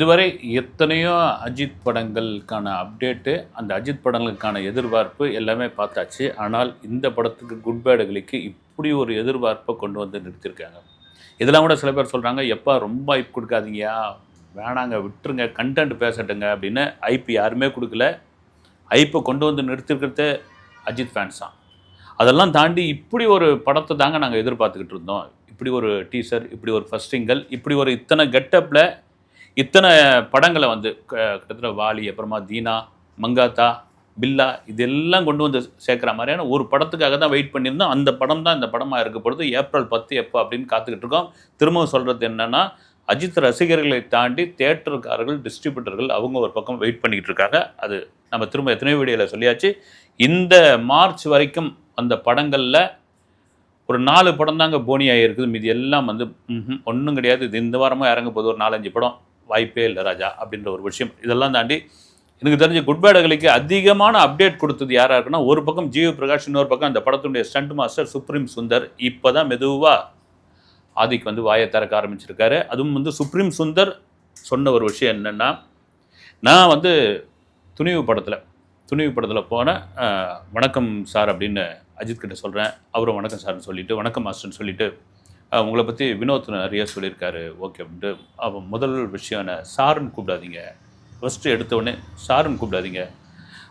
இதுவரை எத்தனையோ அஜித் படங்களுக்கான அப்டேட்டு அந்த அஜித் படங்களுக்கான எதிர்பார்ப்பு எல்லாமே பார்த்தாச்சு. ஆனால் இந்த படத்துக்கு குட் பேடுகளுக்கு இப்படி ஒரு எதிர்பார்ப்பை கொண்டு வந்து நிறுத்தியிருக்காங்க. இதெல்லாம் கூட சில பேர் சொல்கிறாங்க எப்பா ரொம்ப ஐப் கொடுக்காதீங்கயா வேணாங்க விட்டுருங்க கண்டென்ட் பேசட்டுங்க அப்படின்னு ஐப் யாருமே கொடுக்கல. ஐப்பை கொண்டு வந்து நிறுத்திருக்கிறது அஜித் ஃபேன்ஸ் தான். அதெல்லாம் தாண்டி இப்படி ஒரு படத்தை தாங்க நாங்கள் எதிர்பார்த்துக்கிட்டு இருந்தோம். இப்படி ஒரு டீசர் இப்படி ஒரு ஃபர்ஸ்ட் சிங்கல் இப்படி ஒரு இத்தனை கெட்டப்பில் இத்தனை படங்களை வந்து க- கிட்டத்தட்ட வாலி அப்புறமா தீனா மங்காத்தா பில்லா இதெல்லாம் கொண்டு வந்து சேர்க்குற மாதிரியான ஒரு படத்துக்காக தான் வெயிட் பண்ணியிருந்தோம். அந்த படம் தான் இந்த படமாக இருக்க பொழுது ஏப்ரல் பத்து எப்போ அப்படின்னு காத்துக்கிட்டு இருக்கோம். திரும்பவும் சொல்கிறது என்னென்னா அஜித் ரசிகர்களை தாண்டி தேட்டருக்காரர்கள் டிஸ்ட்ரிபியூட்டர்கள் அவங்க ஒரு பக்கம் வெயிட் பண்ணிக்கிட்டு இருக்காங்க. அது நம்ம திரும்ப எத்தனையோ வீடியோவில் சொல்லியாச்சு. இந்த மார்ச் வரைக்கும் அந்த படங்களில் ஒரு நாலு படம் தாங்க போனி ஆகியிருக்குது மீதி எல்லாம் வந்து ஒன்றும் கிடையாது. இது இந்த வாரமாக இறங்க போகுது. ஒரு நாலஞ்சு படம். வாய்ப்பே இல்லை ராஜா அப்படின்ற ஒரு விஷயம். இதெல்லாம் தாண்டி எனக்கு தெரிஞ்ச குட் பேடகளுக்கு அதிகமான அப்டேட் கொடுத்தது யாராக இருக்குன்னா ஒரு பக்கம் ஜிவி பிரகாஷ் இன்னொரு பக்கம் அந்த படத்துடைய ஸ்டண்ட் மாஸ்டர் சுப்ரீம் சுந்தர் இப்போ தான் மெதுவாக ஆதிக்கு வந்து வாயை திறக்க ஆரம்பிச்சிருக்காரு. அதுவும் வந்து சுப்ரீம் சுந்தர் சொன்ன ஒரு விஷயம் என்னென்னா நான் வந்து துணிவு படத்தில் துணிவு படத்தில் போனேன் வணக்கம் சார் அப்படின்னு அஜித் கிட்ட சொல்கிறேன் அவரும் வணக்கம் சார்னு சொல்லிவிட்டு வணக்கம் மாஸ்டர்னு சொல்லிவிட்டு உங்களை பற்றி வினோத் நிறைய சொல்லியிருக்காரு. ஓகே அப்படின்ட்டு அவன் முதல் விஷயம் என்ன சாருன்னு கூப்பிடாதீங்க. ஃபஸ்ட்டு எடுத்தோடனே சாருன்னு கூப்பிடாதீங்க.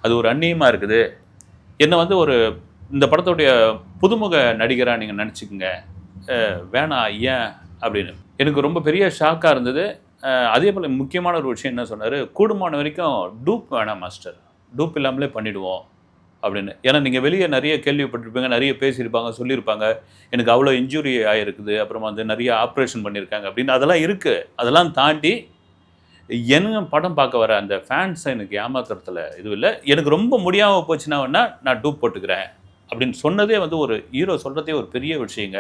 அது ஒரு அந்நியமாக இருக்குது. என்னை வந்து ஒரு இந்த படத்துடைய புதுமுக நடிகராக நீங்கள் நினச்சிக்கோங்க. வேணாம் ஏன்? அப்படின்னு. எனக்கு ரொம்ப பெரிய ஷாக்காக இருந்தது. அதே போல் முக்கியமான ஒரு விஷயம் என்ன சொன்னார்? கூடுமான வரைக்கும் டூப் வேணாம் மாஸ்டர். டூப் இல்லாமலே பண்ணிவிடுவோம் அப்படின்னு. ஏன்னா நீங்கள் வெளியே நிறைய கேள்விப்பட்டிருப்பீங்க நிறைய பேசியிருப்பாங்க சொல்லியிருப்பாங்க. எனக்கு அவ்வளோ இன்ஜுரி ஆகிருக்குது அப்புறமா வந்து நிறைய ஆப்ரேஷன் பண்ணியிருக்காங்க அப்படின்னு. அதெல்லாம் இருக்குது அதெல்லாம் தாண்டி என்ன படம் பார்க்க வர அந்த ஃபேன்ஸை எனக்கு ஏமாத்துறதுல இது இல்லை. எனக்கு ரொம்ப முடியாமல் போச்சுன்னா வேணா நான் டூப் போட்டுக்கிறேன் அப்படின்னு சொன்னதே வந்து ஒரு ஹீரோ சொல்கிறதே ஒரு பெரிய விஷயங்க.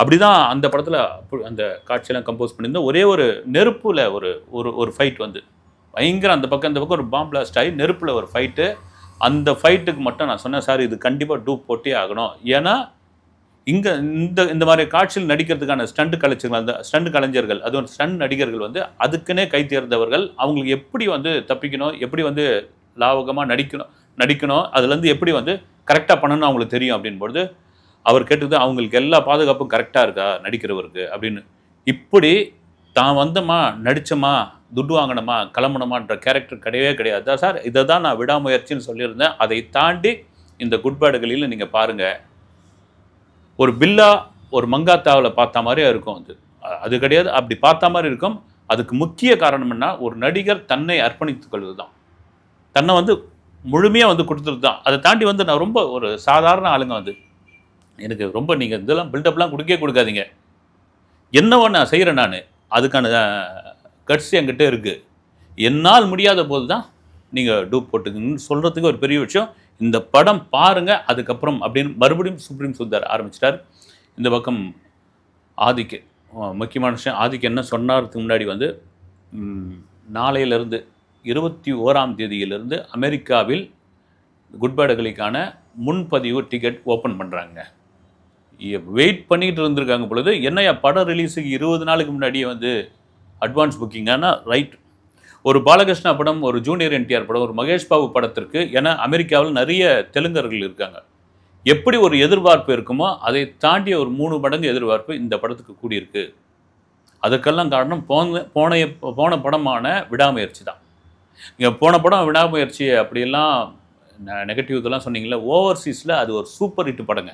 அப்படிதான் அந்த படத்தில் அந்த காட்சியெல்லாம் கம்போஸ் பண்ணியிருந்தோம் ஒரே ஒரு நெருப்பில் ஒரு ஒரு ஒரு ஃபைட் வந்து. பயங்கர அந்த பக்கம் அந்த பக்கம் ஒரு பாம்பிளாஸ்ட் ஆகி நெருப்பில் ஒரு ஃபைட்டு அந்த ஃபைட்டுக்கு மட்டும் நான் சொன்னேன் சார் இது கண்டிப்பாக டூப் போட்டே ஆகணும். ஏன்னா இங்கே இந்த இந்த மாதிரி காட்சியில் நடிக்கிறதுக்கான ஸ்டண்ட் கலைஞர்கள் அந்த ஸ்டண்ட் கலைஞர்கள் அதுவும் ஸ்டண்ட் நடிகர்கள் வந்து அதுக்குன்னே கை தேர்ந்தவர்கள் அவங்களுக்கு எப்படி வந்து தப்பிக்கணும் எப்படி வந்து லாவகமாக நடிக்கணும் நடிக்கணும் அதுலேருந்து எப்படி வந்து கரெக்டாக பண்ணணும் அவங்களுக்கு தெரியும் அப்படின்பொழுது அவர் கேட்டது அவங்களுக்கு எல்லா பாதுகாப்பும் கரெக்டாக இருக்கா நடிக்கிறவருக்கு? அப்படின்னு. இப்படி தான் வந்தோமா நடித்தமா துட்டு வாங்கணுமா கிளம்பணுமான்ற கேரக்டர் கிடையவே கிடையாது. சார் இதை தான் நான் விடாமுயற்சின்னு சொல்லியிருந்தேன். அதை தாண்டி இந்த குட்பேடுகளில் நீங்கள் பாருங்கள் ஒரு பில்லா ஒரு மங்காத்தாவில் பார்த்த மாதிரியே இருக்கும் அது. அது கிடையாது அப்படி பார்த்த மாதிரி இருக்கும். அதுக்கு முக்கிய காரணம்னா ஒரு நடிகர் தன்னை அர்ப்பணித்துக் கொள்வது தான் தன்னை வந்து முழுமையாக வந்து கொடுத்துட்டு தான் அதை தாண்டி வந்து நான் ரொம்ப ஒரு சாதாரண ஆளுங்க வந்து. எனக்கு ரொம்ப நீங்கள் இதெல்லாம் பில்டப்லாம் கொடுக்கவே கொடுக்காதீங்க. என்னவோ நான் செய்கிறேன் நான்? அதுக்கான கட்சி என்கிட்ட இருக்குது என்னால் முடியாத போது தான் நீங்கள் டூப் போட்டுக்கங்கன்னு சொல்கிறதுக்கு ஒரு பெரிய விஷயம். இந்த படம் பாருங்கள் அதுக்கப்புறம் அப்படின்னு மறுபடியும் சுப்ரீம் சுந்தர் ஆரம்பிச்சிட்டார். இந்த பக்கம் ஆதிக்கு முக்கியமான விஷயம் ஆதிக்கு என்ன சொன்னார்க்கு முன்னாடி வந்து நாளையிலேருந்து நாளையிலிருந்து இருபத்தி ஓராம் தேதியிலிருந்து அமெரிக்காவில் குட்பேடுகளுக்கான முன்பதிவு டிக்கெட் ஓப்பன் பண்ணுறாங்க வெயிட் பண்ணிகிட்டு இருந்திருக்காங்க பொழுது என்னையா படம் ரிலீஸுக்கு இருபது நாளுக்கு முன்னாடியே வந்து அட்வான்ஸ் புக்கிங்கானா ரைட். ஒரு பாலகிருஷ்ணா படம் ஒரு ஜூனியர் என்டிஆர் படம் ஒரு மகேஷ் பாபு படத்திற்கு ஏன்னா அமெரிக்காவில் நிறைய தெலுங்கர்கள் இருக்காங்க. எப்படி ஒரு எதிர்பார்ப்பு இருக்குமோ அதை தாண்டிய ஒரு மூணு மடங்கு எதிர்பார்ப்பு இந்த படத்துக்கு கூடியிருக்கு. அதுக்கெல்லாம் காரணம் போன போன போன படமான விடாமுயற்சி தான். நீங்கள் போன படம் விடாமுயற்சி அப்படியெல்லாம் நெகட்டிவ் இதெல்லாம் சொன்னீங்களே ஓவர்சீஸில் அது ஒரு சூப்பர் ஹிட் படங்க.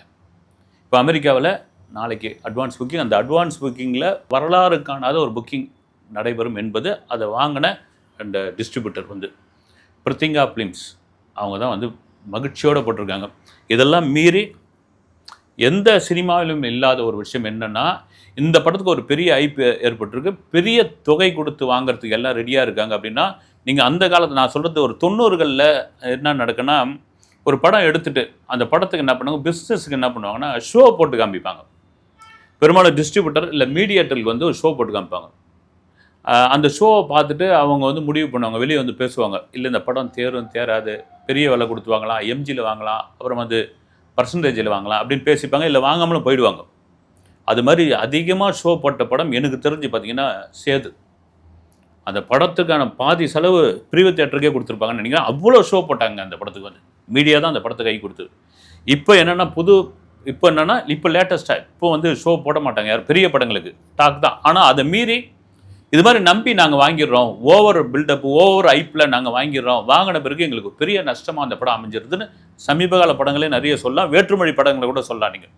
இப்போ அமெரிக்காவில் நாளைக்கு அட்வான்ஸ் புக்கிங் அந்த அட்வான்ஸ் புக்கிங்கில் வரலாறு காணாத ஒரு புக்கிங் நடைபெறும் என்பது அதை வாங்கின அந்த டிஸ்ட்ரிபியூட்டர் வந்து. பிரித்திங்கா ஃபிலிம்ஸ் அவங்க தான் வந்து மகிழ்ச்சியோடு போட்டிருக்காங்க. இதெல்லாம் மீறி எந்த சினிமாவிலும் இல்லாத ஒரு விஷயம் என்னென்னா இந்த படத்துக்கு ஒரு பெரிய ஐப்பு ஏற்பட்டிருக்கு. பெரிய தொகை கொடுத்து வாங்குறதுக்கு எல்லாம் ரெடியாக இருக்காங்க அப்படின்னா நீங்கள் அந்த காலத்தில் நான் சொல்கிறது ஒரு தொண்ணூறுகளில் என்ன நடக்குன்னா ஒரு படம் எடுத்துகிட்டு அந்த படத்துக்கு என்ன பண்ணுவாங்க பிஸ்னஸுக்கு என்ன பண்ணுவாங்கன்னா ஷோ போட்டு காமிப்பாங்க. பெரும்பாலும் டிஸ்ட்ரிபியூட்டர் இல்லை மீடியேட்டருக்கு வந்து ஒரு ஷோ போட்டு காமிப்பாங்க. அந்த ஷோவை பார்த்துட்டு அவங்க வந்து முடிவு பண்ணுவாங்க. வெளியே வந்து பேசுவாங்க. இல்லை இந்த படம் தேரும் தேராது. பெரிய விலை கொடுத்து வாங்கலாம். எம்ஜியில் வாங்கலாம். அப்புறம் வந்து பர்சன்டேஜில் வாங்கலாம். அப்படின்னு பேசிப்பாங்க. இல்லை வாங்காமலும் போயிடுவாங்க. அது மாதிரி அதிகமாக ஷோ போட்ட படம் எனக்கு தெரிஞ்சு பார்த்தீங்கன்னா சேது. அந்த படத்துக்கான பாதி செலவு பிரிவு தேட்டருக்கே கொடுத்துருப்பாங்கன்னு நினைக்கிறேன். அவ்வளோ ஷோ போட்டாங்க அந்த படத்துக்கு வந்து. மீடியா தான் அந்த படத்தை கை கொடுத்து இப்போ என்னென்னா புது இப்போ என்னென்னா இப்போ லேட்டஸ்ட்டாக இப்போ வந்து ஷோ போட மாட்டாங்க யார் பெரிய படங்களுக்கு. டாக் தான். ஆனால் அதை மீறி இது மாதிரி நம்பி நாங்கள் வாங்கிடுறோம். ஓவர் பில்டப் ஓவர் ஐப்பில் நாங்கள் வாங்கிடுறோம். வாங்கின பிறகு எங்களுக்கு பெரிய நஷ்டமாக அந்த படம் அமைஞ்சிருதுன்னு சமீபகால படங்களே நிறைய சொல்லலாம். வேற்றுமொழி படங்களை கூட சொல்லலாம் நீங்கள்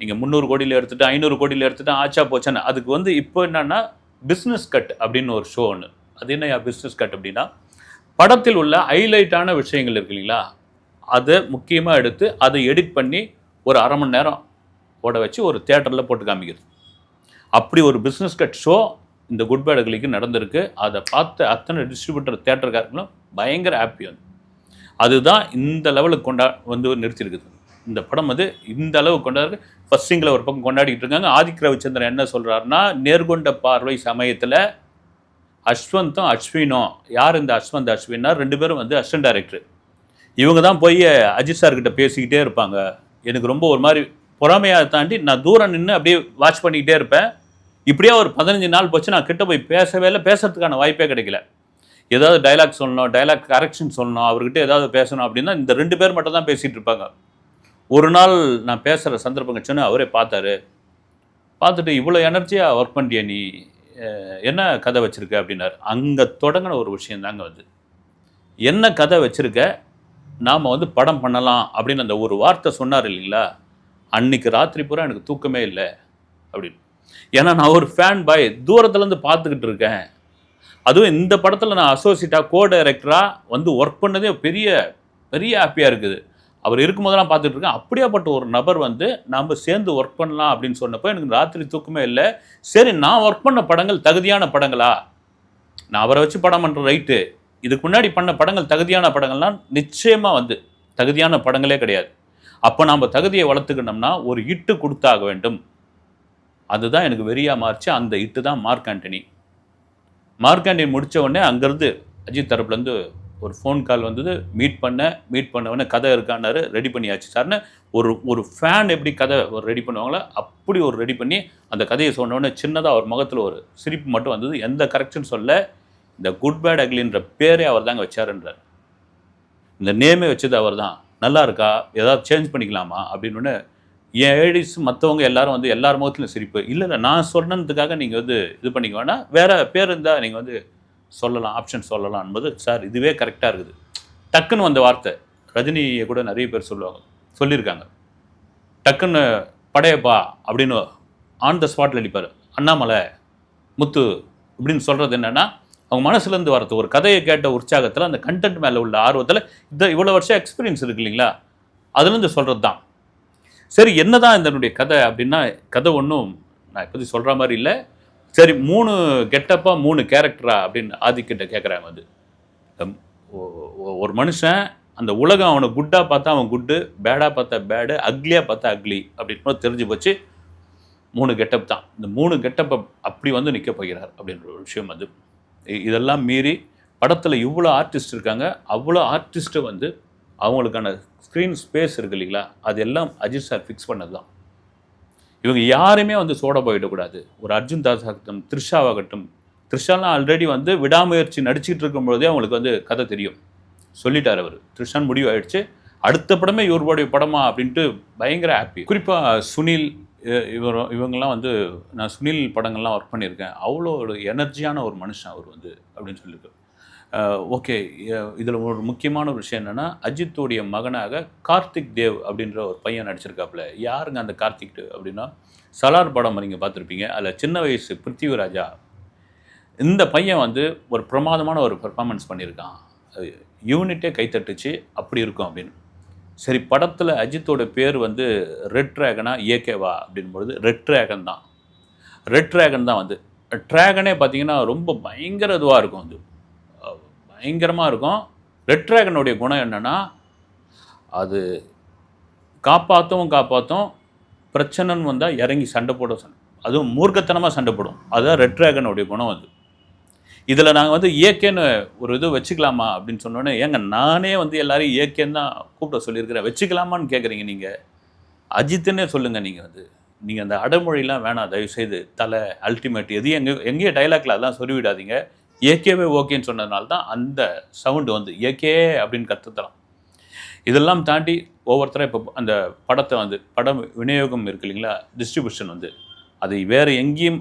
நீங்கள் முந்நூறு கோடியில் எடுத்துகிட்டு ஐநூறு கோடியில் எடுத்துகிட்டு ஆச்சா போச்சான்னு. அதுக்கு வந்து இப்போ என்னென்னா பிஸ்னஸ் கட் அப்படின்னு ஒரு ஷோ ஒன்று அது என்ன பிஸ்னஸ் கட் அப்படின்னா படத்தில் உள்ள ஹைலைட்டான விஷயங்கள் இருக்கு இல்லைங்களா? அதை முக்கியமாக எடுத்து அதை எடிட் பண்ணி ஒரு அரை மணி நேரம் ஓட வச்சு ஒரு தேட்டரில் போட்டு காமிக்கிறது. அப்படி ஒரு பிஸ்னஸ் கட் ஷோ இந்த குட் பேட் அக்லிக்கு நடந்திருக்கு. அதை பார்த்த அத்தனை டிஸ்ட்ரிபியூட்டர் தேட்டருக்காரங்களும் பயங்கர ஹாப்பி வந்து. அதுதான் இந்த லெவலுக்கு கொண்டா வந்து நிறுத்தியிருக்குது. இந்த படம் வந்து இந்த அளவு கொண்டாடு ஃபர்ஸ்ட் சிங்கில் ஒரு பக்கம் கொண்டாடிட்டு இருக்காங்க. ஆதிக் ரவிச்சந்திரன் என்ன சொல்கிறாருன்னா நேர்கொண்ட பார்வை சமயத்தில் அஸ்வந்தும் அஸ்வினும். யார் இந்த அஸ்வந்த் அஸ்வின்னா ரெண்டு பேரும் வந்து அசிஸ்டன்ட் டைரக்டர் இவங்க தான் போய் அஜித் சார்கிட்ட பேசிக்கிட்டே இருப்பாங்க. எனக்கு ரொம்ப ஒரு மாதிரி பொறாமையாக தாண்டி நான் தூரம் நின்று அப்படியே வாட்ச் பண்ணிக்கிட்டே இருப்பேன். இப்படியே ஒரு பதினஞ்சு நாள் போச்சு நான் கிட்ட போய் பேசவே இல்லை பேசுறதுக்கான வாய்ப்பே கிடைக்கல. ஏதாவது டைலாக் சொல்லணும் டைலாக் கரெக்ஷன் சொல்லணும் அவர்கிட்ட ஏதாவது பேசணும் அப்படின்னா இந்த ரெண்டு பேர் மட்டும் தான் பேசிகிட்டு இருப்பாங்க. ஒரு நாள் நான் பேசுகிற சந்தர்ப்பம் சொன்ன அவரே பார்த்தாரு. பார்த்துட்டு இவ்வளோ எனர்ஜியாக ஒர்க் பண்ணிய நீ என்ன கதை வச்சுருக்க? அப்படின்னாரு. அங்கே தொடங்கின ஒரு விஷயம் தாங்க வந்து என்ன கதை வச்சுருக்க? நாம் வந்து படம் பண்ணலாம் அப்படின்னு அந்த ஒரு வார்த்தை சொன்னார் இல்லைங்களா? அன்னைக்கு ராத்திரி பூரா எனக்கு தூக்கமே இல்லை அப்படின்னு. ஏன்னா நான் ஒரு ஃபேன் பாய் தூரத்துலேருந்து பார்த்துக்கிட்டு இருக்கேன். அதுவும் இந்த படத்தில் நான் அசோசியேட்டாக கோ டைரக்டராக வந்து ஒர்க் பண்ணதே பெரிய பெரிய ஹாப்பியாக இருக்குது. அவர் இருக்கும்போதெல்லாம் பார்த்துட்டு இருக்கேன். அப்படியாப்பட்ட ஒரு நபர் வந்து நாம் சேர்ந்து ஒர்க் பண்ணலாம் அப்படின்னு சொன்னப்போ எனக்கு ராத்திரி தூக்கமே இல்லை. சரி நான் ஒர்க் பண்ண படங்கள் தகுதியான படங்களா? நான் அவரை வச்சு படம் பண்ணுற ரைட்டு இதுக்கு முன்னாடி பண்ண படங்கள் தகுதியான படங்கள்லாம் நிச்சயமாக வந்து தகுதியான படங்களே கிடையாது. அப்போ நாம் தகுதியை வளர்த்துக்கணும்னா ஒரு இட்டு கொடுத்தாக வேண்டும். அதுதான் எனக்கு வெறியா மாறிச்சு. அந்த இட்டு தான் மார்க் ஆண்டனி. மார்க் ஆண்டனி முடித்த உடனே அங்கேருந்து அஜித் தரப்புலேருந்து ஒரு ஃபோன் கால் வந்தது. மீட் பண்ண மீட் பண்ண உடனே கதை இருக்கான்னாரு ரெடி பண்ணியாச்சு சார்னு ஒரு ஒரு ஃபேன் எப்படி கதை ஒரு ரெடி பண்ணுவாங்களோ அப்படி ஒரு ரெடி பண்ணி அந்த கதையை சொன்ன சின்னதாக அவர் முகத்தில் ஒரு சிரிப்பு மட்டும் வந்தது. எந்த கரெக்ஷன் சொல்ல இந்த குட் பேட் அக்லின்ற பேரே அவர் தாங்க வச்சாருன்றார். இந்த நேமே வச்சது அவர் தான் நல்லா இருக்கா? ஏதாவது சேஞ்ச் பண்ணிக்கலாமா? அப்படின்னு உடனே ஏடிஸ் மற்றவங்க எல்லாரும் வந்து எல்லார் முகத்துலையும் சிரிப்பு. இல்லை இல்லை நான் சொன்னதுக்காக நீங்கள் வந்து இது பண்ணிக்க வேணாம். வேறு பேர் இருந்தால் நீங்கள் வந்து சொல்லலாம் ஆப்ஷன் சொல்லலாம் என்பது சார் இதுவே கரெக்டாக இருக்குது. டக்குன்னு வந்த வார்த்தை. ரஜினியை கூட நிறைய பேர் சொல்லுவாங்க சொல்லியிருக்காங்க. டக்குன்னு படையப்பா அப்படின்னு ஆன் த ஸ்பாட்டில் அடிப்பார் அண்ணாமலை முத்து இப்படின்னு சொல்கிறது என்னென்னா அவங்க மனசுலேருந்து வரது ஒரு கதையை கேட்ட உற்சாகத்தில் அந்த கண்டென்ட் மேலே உள்ள ஆர்வத்தில் இந்த இவ்வளோ வருஷம் எக்ஸ்பீரியன்ஸ் இருக்கு இல்லைங்களா? அதுலேருந்து சொல்கிறது தான் சரி என்னதான் இதனுடைய கதை அப்படின்னா கதை ஒன்றும் நான் இப்போதி சொல்கிற மாதிரி இல்லை. சரி மூணு கெட்டப்பா மூணு கேரக்டரா அப்படின்னு ஆதிக்கிட்ட கேட்குறாங்க வந்து ஒரு மனுஷன் அந்த உலகம் அவனை குட்டாக பார்த்தா அவன் குட்டு பேடாக பார்த்தா பேடு அக்லியாக பார்த்தா அக்லி அப்படின்னு தெரிஞ்சு போச்சு. மூணு கெட்டப் தான். இந்த மூணு கெட்டப்பை அப்படி வந்து நிற்க போகிறார் அப்படின்ற ஒரு விஷயம் வந்து இதெல்லாம் மீறி படத்தில் இவ்வளோ ஆர்டிஸ்ட் இருக்காங்க. அவ்வளோ ஆர்டிஸ்ட்டை வந்து அவங்களுக்கான ஸ்க்ரீன் ஸ்பேஸ் இருக்கு இல்லைங்களா? அது எல்லாம் அஜித் சார் ஃபிக்ஸ் பண்ணது தான் இவங்க யாருமே வந்து சோட போயிடக்கூடாது. ஒரு அர்ஜுன் தாஸ் ஆகட்டும் த்ரிஷாவாகட்டும் த்ரிஷாலாம் ஆல்ரெடி வந்து விடாமுயற்சி நடிச்சிட்டு இருக்கும்பொழுதே அவங்களுக்கு வந்து கதை தெரியும். சொல்லிட்டார் அவர். த்ரிஷான் முடிவு ஆயிடுச்சு அடுத்த படமே இவருடைய படமா அப்படின்ட்டு பயங்கர ஹாப்பி குறிப்பாக சுனில் இவர் இவங்கெல்லாம் வந்து நான் சுனில் படங்கள்லாம் ஒர்க் பண்ணியிருக்கேன். அவ்வளோ ஒரு எனர்ஜியான ஒரு மனுஷன் அவர் வந்து அப்படின்னு சொல்லியிருக்கு ஓகே இதில் ஒரு முக்கியமான ஒரு விஷயம் என்னென்னா அஜித்துடைய மகனாக கார்த்திக் தேவ் அப்படின்ற ஒரு பையன் நடிச்சிருக்காப்புல. யாருங்க அந்த கார்த்திக் தேவ் அப்படின்னா? சலார் படம் நீங்கள் பார்த்துருப்பீங்க. அதில் சின்ன வயசு பிருத்திவிராஜா. இந்த பையன் வந்து ஒரு பிரமாதமான ஒரு பெர்ஃபார்மன்ஸ் பண்ணியிருக்கான். யூனிட்டே கைத்தட்டுச்சு அப்படி இருக்கும் அப்படின்னு. சரி படத்தில் அஜித்தோட பேர் வந்து ரெட் ட்ராகனா ஏகேவா அப்படின்பொழுது ரெட் ட்ராகன் தான். ரெட் ட்ராகன் தான் வந்து. ட்ராகனே பார்த்தீங்கன்னா ரொம்ப பயங்கர இதுவாக இருக்கும் வந்து பயங்கரமாக இருக்கும். ரெட் ட்ராகனுடைய குணம் என்னென்னா அது காப்பாற்றவும் காப்பாற்றும் பிரச்சனைன்னு வந்தால் இறங்கி சண்டை போட சண்டை அதுவும் மூர்க்கத்தனமாக சண்டை போடும். அதுதான் ரெட் ட்ராகனுடைய குணம் அது. இதில் நாங்கள் வந்து ஏகேன்னு ஒரு இது வச்சுக்கலாமா அப்படின்னு சொன்னோன்னே ஏங்க நானே வந்து எல்லாரையும் ஏகேன்னு தான் கூப்பிட சொல்லியிருக்கிறேன். வச்சுக்கலாமான்னு கேட்குறீங்க நீங்கள் அஜித்துன்னே சொல்லுங்கள் நீங்கள் வந்து. நீங்கள் அந்த அடமொழிலாம் வேணாம். தயவுசெய்து தலை அல்டிமேட் எது எங்கே எங்கேயும் டைலாக்ல அதெல்லாம் சொல்லிவிடாதீங்க. ஏகேவே ஓகேன்னு சொன்னதுனால தான் அந்த சவுண்டு வந்து ஏகே அப்படின்னு கற்றுத்தலாம் இதெல்லாம் தாண்டி ஒவ்வொருத்தரும் இப்போ அந்த படத்தை வந்து படம் விநியோகம் இருக்கு இல்லைங்களா? டிஸ்ட்ரிபியூஷன் வந்து அது வேறு எங்கேயும்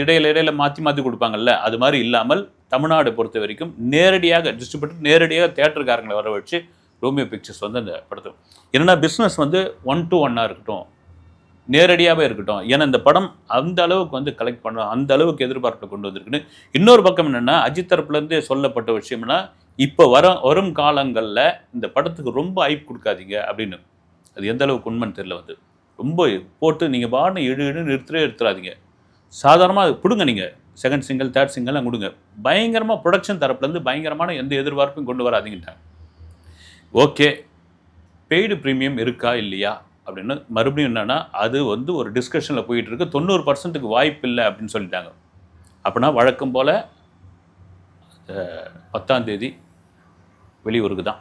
இடையில இடையில மாற்றி மாற்றி கொடுப்பாங்கல்ல? அது மாதிரி இல்லாமல் தமிழ்நாடு பொறுத்த வரைக்கும் நேரடியாக டிஸ்ட்ரிபியூட்டர் நேரடியாக தேட்டருக்காரங்களை வர வச்சு ரோமியோ பிக்சர்ஸ் வந்து அந்த படத்தை என்னென்னா பிஸ்னஸ் வந்து ஒன் டு ஒன்னாக இருக்கட்டும். நேரடியாகவே இருக்கட்டும். ஏன்னா இந்த படம் அந்த அளவுக்கு வந்து கலெக்ட் பண்ண அந்த அளவுக்கு எதிர்பார்ப்பை கொண்டு வந்திருக்குன்னு. இன்னொரு பக்கம் என்னென்னா அஜித் தரப்புலேருந்து சொல்லப்பட்ட விஷயம்னா இப்போ வர வரும் காலங்களில் இந்த படத்துக்கு ரொம்ப ஐப் கொடுக்காதீங்க அப்படின்னு. அது எந்த அளவுக்கு உண்மைன்னு தெரியல வந்து. ரொம்ப போட்டு நீங்கள் பாட்டு இழு இழு நிறுத்தவே எடுத்துடாதீங்க சாதாரணமாக கொடுங்க நீங்கள் செகண்ட் சிங்கிள் தேர்ட் சிங்கிள்லாம் கொடுங்க. பயங்கரமாக ப்ரொடக்ஷன் தரப்புலேருந்து பயங்கரமான எந்த எதிர்பார்ப்பும் கொண்டு வராதிங்கிட்டாங்க ஓகே பெய்டு ப்ரீமியம் இருக்கா இல்லையா? அப்படின்னு மறுபடியும் என்னென்னா அது வந்து ஒரு டிஸ்கஷனில் போயிட்டுருக்கு. தொண்ணூறு பர்சன்ட்டுக்கு வாய்ப்பு இல்லை அப்படின்னு சொல்லிட்டாங்க. அப்படின்னா வழக்கம் போல் பத்தாம் தேதி வெளியூருக்கு தான்.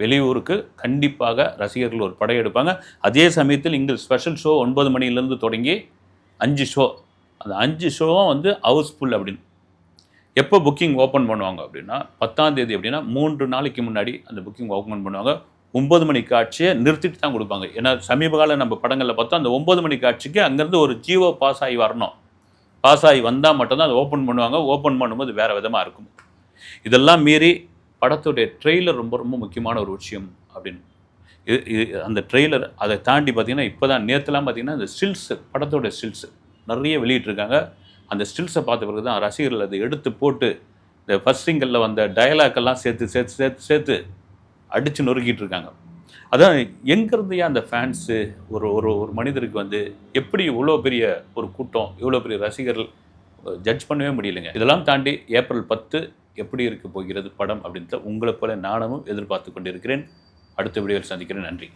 வெளியூருக்கு கண்டிப்பாக ரசிகர்கள் ஒரு படையெடுப்பாங்க அதே சமயத்தில் இங்கே ஸ்பெஷல் ஷோ ஒன்பது மணிலேருந்து தொடங்கி அஞ்சு ஷோ அந்த அஞ்சு ஷோவும் வந்து ஹவுஸ்ஃபுல் அப்படின்னு. எப்போ புக்கிங் ஓப்பன் பண்ணுவாங்க அப்படின்னா பத்தாம் தேதி அப்படின்னா மூன்று நாளைக்கு முன்னாடி அந்த புக்கிங் ஓப்பன் பண்ணுவாங்க. ஒன்பது மணி காட்சியை நிறுத்திட்டு தான் கொடுப்பாங்க. ஏன்னா சமீப கால நம்ம படங்களில் பார்த்தா அந்த ஒன்பது மணி காட்சிக்கு அங்கேருந்து ஒரு ஜீவோ பாஸ் ஆகி வரணும். பாஸ் ஆகி வந்தால் மட்டும்தான் அதை ஓப்பன் பண்ணுவாங்க. ஓப்பன் பண்ணும்போது வேறு விதமாக இருக்கும். இதெல்லாம் மீறி படத்துடைய ட்ரெய்லர் ரொம்ப ரொம்ப முக்கியமான ஒரு விஷயம் அப்படின்னு. இது இது அந்த ட்ரெய்லர் அதை தாண்டி பார்த்தீங்கன்னா இப்போ தான் நேற்றுலாம் பார்த்தீங்கன்னா அந்த ஸ்டில்ஸு படத்தோடைய ஸ்டில்ஸு நிறைய வெளியிட்ருக்காங்க அந்த ஸ்டில்ஸை பார்த்த பிறகு தான் ரசிகர்கள் அதை எடுத்து போட்டு இந்த ஃபஸ்ட் சிங்கிளில் வந்த டயலாக்கெல்லாம் சேர்த்து சேர்த்து சேர்த்து சேர்த்து அடித்து நொறுக்கிட்டு இருக்காங்க அதான் எங்கேருந்து அந்த ஃபேன்ஸு ஒரு ஒரு ஒரு மனிதருக்கு வந்து எப்படி இவ்வளோ பெரிய ஒரு கூட்டம் இவ்வளோ பெரிய ரசிகர்கள் ஜட்ஜ் பண்ணவே முடியலைங்க. இதெல்லாம் தாண்டி ஏப்ரல் பத்து எப்படி இருக்க போகிறது படம் அப்படின்றத உங்களை போல நானும் எதிர்பார்த்து கொண்டிருக்கிறேன். அடுத்த வீடியோவில் சந்திக்கிறேன். நன்றி.